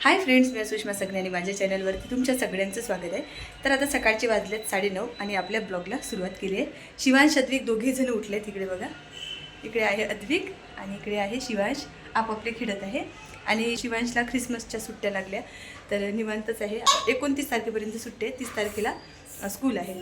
Hi friends मी सुषमा सगळ्यांनी माझ्या चॅनलवरती तुमच्या सगळ्यांचं स्वागत आहे. तर आता सकाळचे वाजलेत साडेनऊ आणि आपल्या ब्लॉगला सुरुवात केली आहे शिवांश अद्विक दोघेजण उठले तिकडे बघा. इकडे आहे अद्विक आणि इकडे आहे शिवांश. आपापले खेळत आहे. आणि शिवांशला ख्रिसमसच्या सुट्ट्या लागल्या. तर निवांतच आहे. एकोणतीस तारखेपर्यंत सुट्टे तीस तारखेला स्कूल आहे.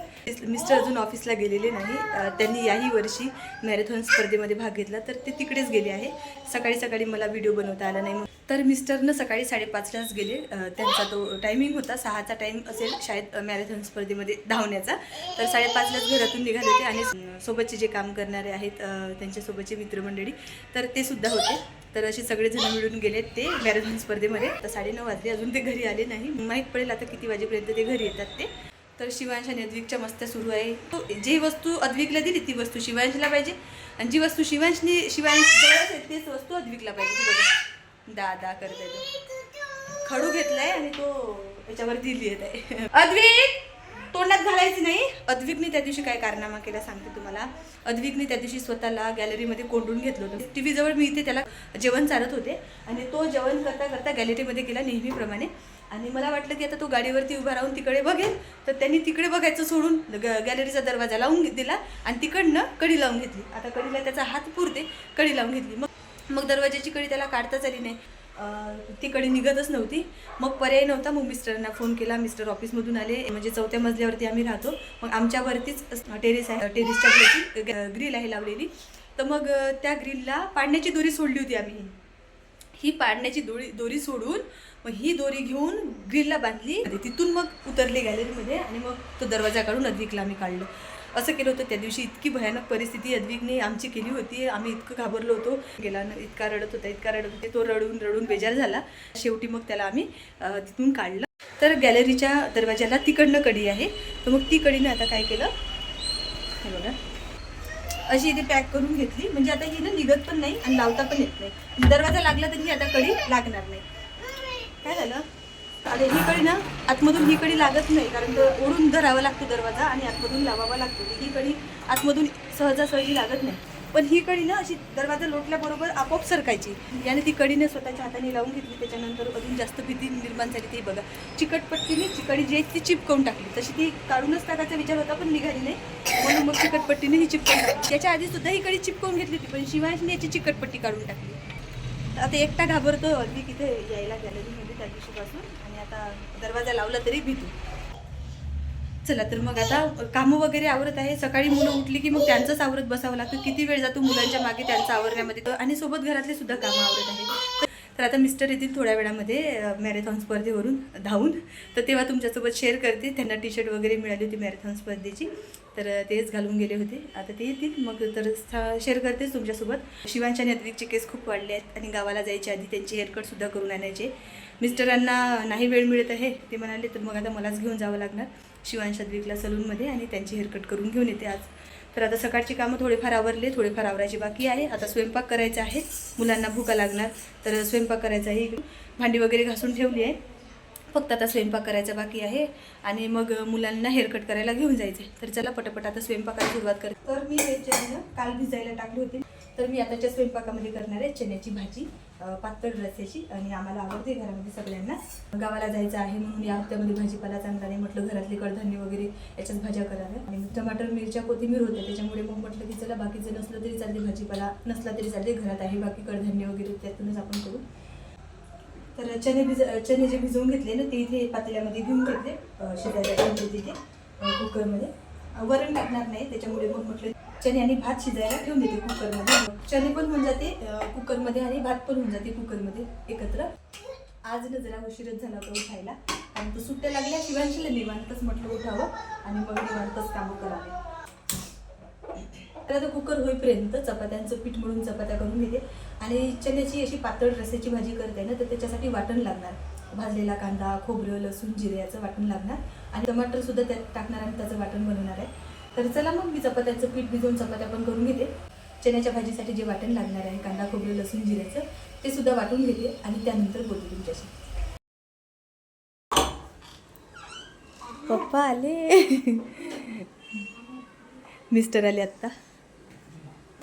मिस्टर अजून ऑफिसला गेलेले नाही. त्यांनी याही वर्षी मॅरेथॉन स्पर्धेमध्ये भाग घेतला तर ते तिकडेच गेले आहे. सकाळी सकाळी मला व्हिडिओ बनवता आला नाही तर मिस्टरनं सकाळी साडेपाचलाच गेले. त्यांचा तो टायमिंग होता. सहाचा टाईम असेल शाळेत मॅरेथॉन स्पर्धेमध्ये धावण्याचा. तर साडेपाचलाच घरातून निघाले होते आणि सोबतचे जे काम करणारे आहेत त्यांच्यासोबतचे मित्रमंडळी तर ते सुद्धा होते. तर असे सगळेजण मिळून गेले ते मॅरेथॉन स्पर्धेमध्ये. तर साडेनऊ वाजले अजून ते घरी आले नाही. माहीत पडेल आता किती वाजेपर्यंत ते घरी येतात ते. तर शिवांश आणि अद्विकच्या मस्त्या सुरू आहे. तो जी वस्तू अद्विकला दिली ती वस्तू शिवांशला पाहिजे. आणि जी वस्तू शिवांशनी शिवांश जवळ वस्तू अद्विकला पाहिजे. ती बघा. दा दा करताय तो. खडू घेतलाय आणि तो याच्यावर दिली येत आहे अद्विक! तोंडात घालायची नाही. अद्विकने त्या दिवशी काय कारनामा केला सांगते तुम्हाला. अद्विकने त्या दिवशी स्वतःला गॅलरीमध्ये कोंडून घेतलं होतं. टी जवळ मी इथे त्याला जेवण चालत होते. आणि तो जेवण करता करता गॅलरीमध्ये गेला नेहमीप्रमाणे. आणि मला वाटलं की आता तो गाडीवरती उभा राहून तिकडे बघेल. तर त्यांनी तिकडे बघायचं सोडून ग- गॅलरीचा दरवाजा लावून दिला आणि तिकडनं कडी लावून घेतली. आता कडीला त्याचा हात पुरते कडी लावून घेतली. मग मग दरवाजाची कडी त्याला काढताच आली नाही. ती कडी निघतच नव्हती. मग पर्याय नव्हता. मग मिस्टरांना फोन केला. मिस्टर ऑफिसमधून आले. म्हणजे चौथ्या मजल्यावरती आम्ही राहतो. मग आमच्यावरतीच टेरेस आहे. टेरेसच्या वरती ग्रिल आहे लावलेली. तर मग त्या ग्रिलला पाडण्याची दोरी सोडली होती आम्ही. ही पाडण्याची दोरी दोरी सोडून मग ही दोरी घेऊन ग्रिलला बांधली आणि तिथून मग उतरली गॅलरीमध्ये आणि मग तो दरवाजा काढून अद्विकला आम्ही काढलं. असं केलं होतं त्या दिवशी. इतकी भयानक परिस्थिती अद्विकने आमची केली होती. आम्ही इतकं घाबरलो होतो. गेला इतका रडत होता इतका रडत होते. तो रडून रडून बेजार झाला. शेवटी मग त्याला आम्ही तिथून काढलं. तर गॅलरीच्या दरवाजाला तिकडनं कडी आहे. तर मग ती कडीनं आता काय केलं? हे बघा. अशी इथे पॅक करून घेतली. म्हणजे आता ही ना निघत पण नाही आणि लावता पण येत नाही. दरवाजा लागला तरी आता कडी लागणार नाही. काय झालं? आता ही कडी ना आतमधून ही कडी लागत नाही. कारण तो ओढून धरावा लागतो दरवाजा आणि आतमधून लावावा लागतो. ही कडी आतमधून सहजासहजी लागत नाही. पण ही कडी ना अशी दरवाजा लोटल्याबरोबर आपोआप सरकायची. याने ती कडीने स्वतःच्या हाताने लावून घेतली त्याच्यानंतर अजून जास्त भीती निर्माण झाली ती बघा. चिकटपट्टीने चिकडी जी आहे ती चिपकवून टाकली. तशी ती काढूनच टाकायचा विचार होता पण निघाली नाही. म्हणून मग चिकटपट्टीने ही चिपकवून टाकली. त्याच्या आधी सुद्धा ही कडी चिपकवून घेतली होती पण शिवायने याची चिकटपट्टी काढून टाकली. आता एकटा घाबरतो अगदी तिथे यायला गॅलरीमध्ये त्या दिवशीपासून. आणि आता दरवाजा लावला तरी भीतो. चला तर मग आता कामं वगैरे आवरत आहे. सकाळी मुलं उठली की मग त्यांचंच आवरत बसावं लागतं. किती वेळ जातो मुलांच्या मागे त्यांचं आवरण्यामध्ये? आणि सोबत घरातले सुद्धा कामं आवरत आहे तर आता मिस्टर येतील थोड्या वेळामध्ये मॅरेथॉन स्पर्धेवरून धावून. तर तेव्हा तुमच्यासोबत शेअर करते. त्यांना टी शर्ट वगैरे मिळाली होती मॅरेथॉन स्पर्धेची. तर तेच घालून गेले होते. आता ते येतील. मग तर शेअर करतेच तुमच्यासोबत. शिवांच्या आणि अद्विकचे केस खूप वाढले आहेत आणि गावाला जायच्या आधी त्यांचे हेअरकटसुद्धा करून आणायचे. मिस्टरांना नाही वेळ मिळत आहे. ते म्हणाले तर मग आता मलाच घेऊन जावं लागणार. शिवांश अद्विकला सलूनमध्ये आणि त्यांची हेअरकट करून घेऊन येते आज. तर आता सकाळची कामं थोडेफार आवरले थोडेफार आवरायची बाकी आहे. आता स्वयंपाक करायचा आहे. मुलांना भूका लागणार तर स्वयंपाक करायचा आहे भांडी वगैरे घासून ठेवली आहे. फक्त आता स्वयंपाक करायचा बाकी आहे आणि मग मुलांना हेअरकट करायला घेऊन जायचं आहे तर चला पटापट आता स्वयंपाकाला सुरुवात करते तर मी हे चणे काल भिजायला टाकली होती. तर मी आताच्या स्वयंपाकामध्ये करणार आहे चण्याची भाजी. पातळ रस्याची आणि आम्हाला आवडते घरामध्ये सगळ्यांना. गावाला जायचं आहे म्हणून या हप्त्यामध्ये भाजीपाला चांगला नाही म्हटलं घरातले कडधान्य वगैरे याच्यात भाज्या कराव्या. आणि टमाटर मिरच्या कोथिंबीर होत्या त्याच्यामुळे मग म्हटलं की चला बाकीचं नसलं तरी चालते भाजीपाला नसला तरी चालते घरात आहे बाकी कडधान्य वगैरे त्यातूनच आपण करू. तर चणे भिज चणे जे भिजवून घेतले ना ते इथे पातेल्यामध्ये घेऊन घेतले अं, शिजायला तिथे कुकरमध्ये वरण टाकणार नाही त्याच्यामुळे मग म्हटलं चणे आणि भात शिजायला ठेवून देते कुकरमध्ये. चणे पण होऊन जाते कुकरमध्ये आणि भात पण होऊन जाते कुकरमध्ये एकत्र. आज ना जरा उशीरच झाला तो उठायला. आणि तो सुट्ट्या लागल्या शिवांशीला निवांतच म्हटलं उठावं आणि मग निवांतच कामं करावे. तर आता कुकर होईपर्यंत चपात्यांचं पीठ मळून चपात्या करून घेते. आणि चण्याची अशी पातळ रस्याची भाजी करते ना तर त्याच्यासाठी वाटण लागणार. भाजलेला कांदा खोबरं लसूण जिरे याचं वाटण लागणार. आणि टमाटरसुद्धा त्यात टाकणार आणि त्याचं वाटण बनवणार आहे. तर चला मग मी चपात्यांचं पीठ भिजवून चपात्या पण करून घेते. चण्याच्या भाजीसाठी जे वाटण लागणार आहे कांदा खोबरं लसूण जिऱ्याचं ते सुद्धा वाटून घेते आणि त्यानंतर बोलते तुमच्याशी. पप्पा आले. मिस्टर आले आत्ता.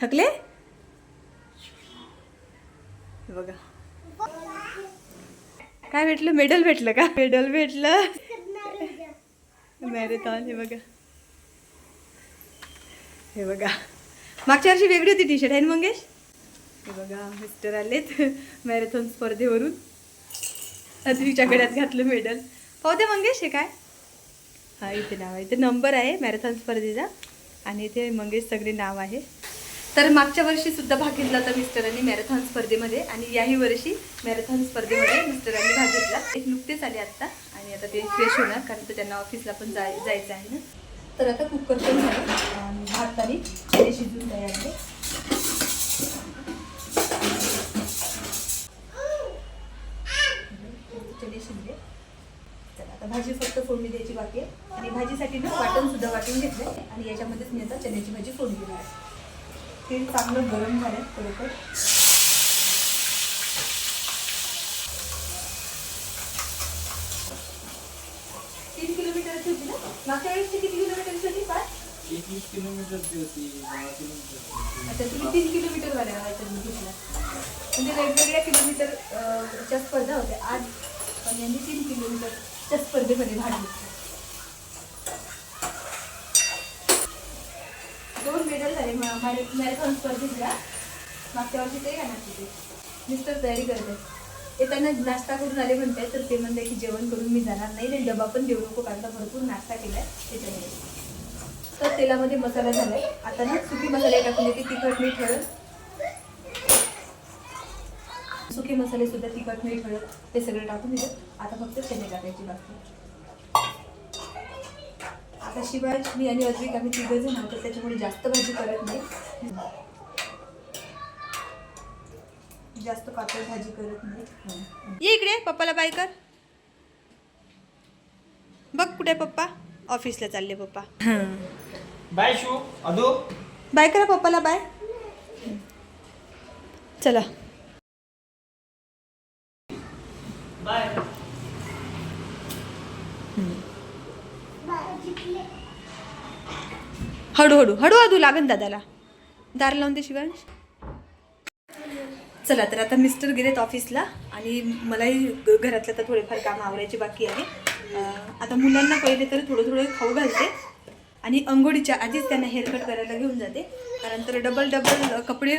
थकले? हे बघा. काय भेटलं? मेडल भेटलं का? मेडल भेटलं. मॅरेथॉन हे बघा. हे बघा. मागच्या वर्षी वेगळी होती टी शर्ट आहे ना मंगेश? हे बघा मिस्टर आलेत मॅरेथॉन स्पर्धेवरून. अद्विकच्या गड्यात घातलं मेडल पाहू दे मंगेश हे काय? हा इथे नाव आहे. इथे नंबर आहे मॅरेथॉन स्पर्धेचा. आणि इथे मंगेश सगळे नाव आहे. तर मागच्या वर्षीसुद्धा भाग घेतला होता मिस्टरांनी मॅरेथॉन स्पर्धेमध्ये. आणि याही वर्षी मॅरेथॉन स्पर्धेमध्ये मिस्टरांनी भाग घेतला. एक नुकतेच आले आत्ता. आणि आता ते फ्रेश होणार कारण तर त्यांना ऑफिसला पण जाय जायचं आहे ना. तर आता कुकर पण झालं आणि भात आणि ते शिजून तयार आहे. चणे शिजले. तर आता भाजी फक्त फोडणी द्यायची बाकी आहे. आणि भाजीसाठी ना वाटण सुद्धा वाटून घेतलं आणि याच्यामध्येच मी आता चण्याची भाजी फोडणी देणार आहे. तेल चांगलं गरम झालं थोडंसं तीन किलोमीटरची होती ना मागच्या वेळेसची किती किलोमीटरची होती पाच? एकवीस किलोमीटरची होती दहा किलोमीटर अच्छा तुम्ही तीन किलोमीटर वाल्या वाटण घेतला. म्हणजे वेगवेगळ्या किलोमीटर अं, च्या स्पर्धा होत्या. आज पण यांनी तीन किलोमीटरच्या स्पर्धेमध्ये भाग घेतला. दोन मेडल झाले मॅरेथॉन स्पर्धेतल्या. मागच्या वर्षी ते का तिथे मिस्टर तयारी करत ते त्यांना नाश्ता करून आले म्हणताय तर ते म्हणताय की जेवण करून मी जाणार नाही आणि डबा पण देऊ नको कारण भरपूर नाश्ता केलाय त्याच्यामुळे. तर तेलामध्ये मसाला झालाय. आता ना सुकी मसाले टाकून देते तिखट मीठ हळद. सुके मसाले सुद्धा तिखट मीठ हळद ते सगळं टाकून दिलं आता फक्त चणे टाकायची बाकी. आता शिवाय मी आणि अद्विक आम्ही तिघं जण आहोत त्याच्यामुळे जास्त भाजी करत नाही. जास्त पातळ भाजी करत नाही. ये इकडे पप्पाला बाय कर. बघ कुठे पप्पा. ऑफिसला चालले पप्पा. बाय शू अदो. बाय करा पप्पाला बाय. चला. बाय. हळू हळू हळू हळू लागन दादाला. दार लावून दे शिवांश. चला तर आता मिस्टर गेलेत ऑफिसला आणि मलाही घरातलं तर थोडेफार काम आवरायचे बाकी आहे. आता मुलांना पहिले तर थोडं थोडं खाऊ घालते आणि अंघोळीच्या आधीच त्यांना हेअरकट करायला घेऊन जाते. कारण तर डबल डबल कपडे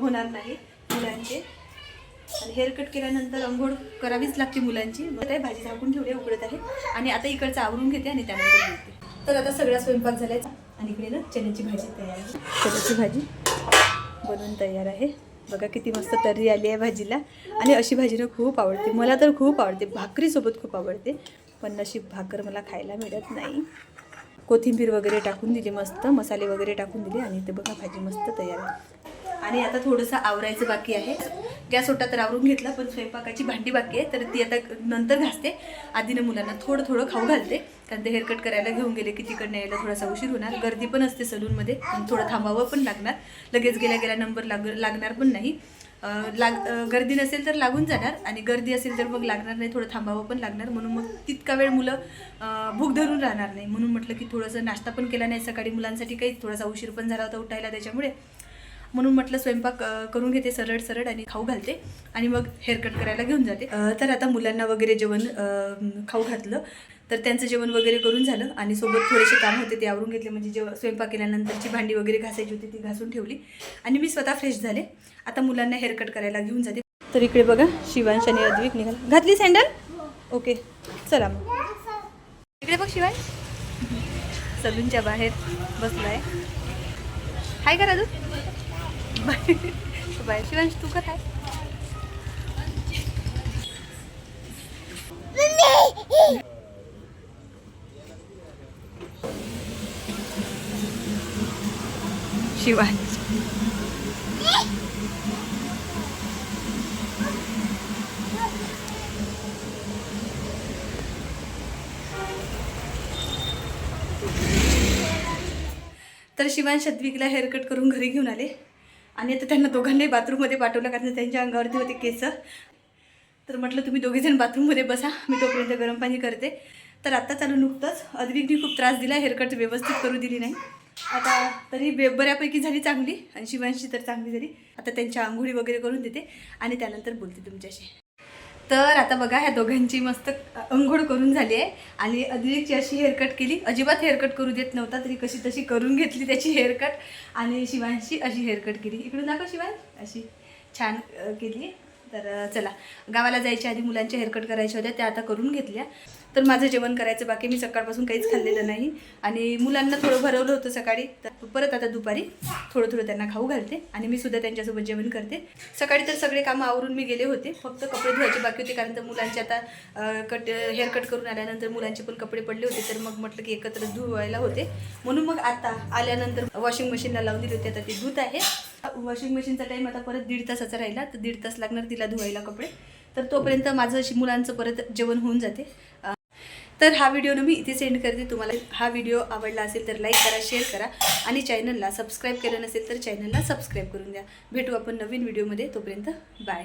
होणार नाही मुलांचे. आणि हेअरकट केल्यानंतर अंघोळ करावीच लागते मुलांची. मग काय भाजी झाकून ठेवली उकडत आहे. आणि आता इकडचं आवरून घेते आणि त्यानंतर घेते तर आता सगळा स्वयंपाक झालाय. आणि इकडे ना चण्याची भाजी तयार आहे. चण्याची भाजी बनवून तयार आहे. बघा किती मस्त तर्री आली आहे भाजीला. आणि अशी भाजी ना खूप आवडते. मला तर खूप आवडते. भाकरीसोबत खूप आवडते. पण नशीब भाकर मला खायला मिळत नाही. कोथिंबीर वगैरे टाकून दिली मस्त. मसाले वगैरे टाकून दिले आणि ते बघा भाजी मस्त तयार आहे. आणि आता थोडंसं आवरायचं बाकी आहे. गॅस ओटा तर आवरून घेतला पण स्वयंपाकाची भांडी बाकी आहे. तर ती आता नंतर घासते. आधीनं मुलांना थोडं थोडं खाऊ घालते. कारण ते हेअरकट करायला घेऊन गेले की तिकडनं यायला थोडासा उशीर होणार. गर्दी पण असते सलूनमध्ये आणि थोडं थांबावं पण लागणार. लगेच गेल्या गेल्या नंबर लाग लागणार पण नाही. लाग गर्दी नसेल तर लागून जाणार. आणि गर्दी असेल तर मग लागणार नाही थोडं थांबावं पण लागणार. म्हणून मग तितका वेळ मुलं भूक धरून राहणार नाही. म्हणून म्हटलं की थोडंसं नाश्ता पण केला नाही. सकाळी मुलांसाठी काही थोडासा उशीर पण झाला होता उठायला त्याच्यामुळे. म्हणून म्हटलं स्वयंपाक करून घेते सरळ सरळ आणि खाऊ घालते. आणि मग हेअर कट करायला घेऊन जाते. तर आता मुलांना वगैरे जेवण खाऊ घातलं. तर त्यांचं जेवण वगैरे करून झालं. आणि सोबत थोडेसे काम होते ते आवरून घेतले. म्हणजे जेव्हा स्वयंपाक केल्यानंतरची भांडी वगैरे घासायची होती ती घासून ठेवली. आणि मी स्वतः फ्रेश झाले. आता मुलांना हेअर कट करायला घेऊन जाते. तर इकडे बघा शिवांश आणि अद्विक निघाला. घातली सँडल ओके चला मग. इकडे बघ शिवाय सलूनच्या बाहेर बसलाय. हाय का राजू बाय. शिवांश तू कर हाय शिवांश. तर शिवांश अद्विकला हेअरकट करून घरी घेऊन आले. आणि आता त्यांना दोघांनाही बाथरूममध्ये पाठवलं कारण त्यांच्या अंगावरती होते केस. तर म्हटलं तुम्ही दोघेजण बाथरूममध्ये बसा. मी तोपर्यंत गरम पाणी करते. तर आत्ता चालू नुकतंच अद्विकने खूप त्रास दिला. हेअरकट व्यवस्थित करू दिली नाही. आता तरी बे बऱ्यापैकी झाली चांगली. आणि शिवांशी तर चांगली झाली. आता त्यांच्या आंघोळी वगैरे करून देते. आणि त्यानंतर बोलते तुमच्याशी. तर आता बघा ह्या दोघांची मस्त अंघोळ करून झाली आहे. आणि अद्विकची अशी हेअरकट केली. अजिबात हेअरकट करू देत नव्हता तरी कशी तशी करून घेतली त्याची हेअरकट आणि शिवांशी अशी हेअरकट केली. इकडून दाखव शिवान अशी छान केली. तर चला. गावाला जायच्या आधी मुलांच्या हेअरकट करायच्या होत्या त्या आता करून घेतल्या. तर माझं जेवण करायचं बाकी मी सकाळपासून काहीच खाल्लेलं नाही. आणि मुलांना थोडं भरवलं होतं सकाळी. तर परत आता दुपारी थोडं थोडं त्यांना खाऊ घालते आणि मी सुद्धा त्यांच्यासोबत जेवण करते. सकाळी तर सगळे कामं आवरून मी गेले होते. फक्त कपडे धुवायचे बाकी होते कारण तर मुलांचे आता कट हेअर कट करून आल्यानंतर मुलांचे पण कपडे पडले होते. तर मग म्हटलं की एकत्र धुवायला होते. म्हणून मग आता आल्यानंतर वॉशिंग मशीनला लावून दिली होती. आता ती धुत आहे. वॉशिंग मशीनचा टाईम आता परत दीड तासाचा राहिला. तर दीड तास लागणार तिला धुवायला कपडे. तर तोपर्यंत माझं अशी मुलांचं परत जेवण होऊन जाते. तर हा व्हिडिओ ना मी इथे सेंड करते. तुम्हाला हा व्हिडिओ आवडला असेल तर लाईक करा शेअर करा आणि चॅनलला सबस्क्राईब केलं नसेल तर चॅनलला सबस्क्राईब करून द्या. भेटू आपण नवीन व्हिडिओमध्ये. तोपर्यंत बाय